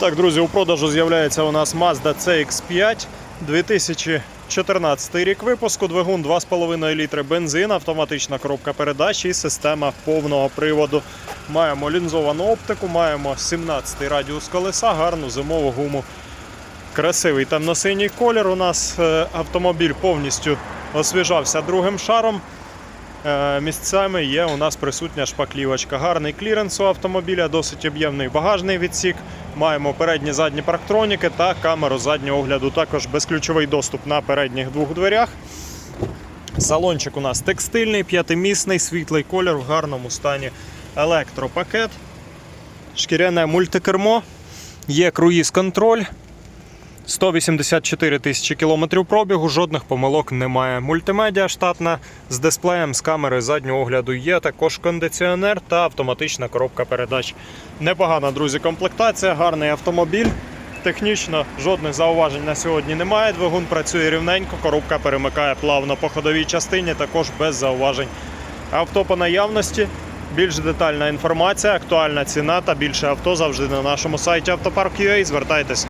Так, друзі, у продажу з'являється у нас Mazda CX5 2014 рік випуску, двигун 2,5 літри бензин, автоматична коробка передач і система повного приводу. Маємо лінзовану оптику, маємо 17 радіус колеса, гарну зимову гуму. Красивий темно-синій колір. У нас е, автомобіль повністю освіжався другим шаром. Е, Місцями є у нас присутня шпаклівочка. Гарний кліренс у автомобіля, досить об'ємний багажний відсік. Маємо передні задні парктроніки та камеру заднього огляду. Також безключовий доступ на передніх двох дверях. Салончик у нас текстильний, п'ятимісний, світлий колір в гарному стані. Електропакет, шкіряне мультикермо, є круїз-контроль. 184 тисячі кілометрів пробігу, жодних помилок немає. Мультимедіа штатна з дисплеєм з камери заднього огляду є. Також кондиціонер та автоматична коробка передач. Непогана, друзі, комплектація, гарний автомобіль. Технічно жодних зауважень на сьогодні немає. Двигун працює рівненько, коробка перемикає плавно по ходовій частині, також без зауважень. Авто по наявності. Більш детальна інформація, актуальна ціна та більше авто завжди на нашому сайті автопарк.ua. Звертайтесь.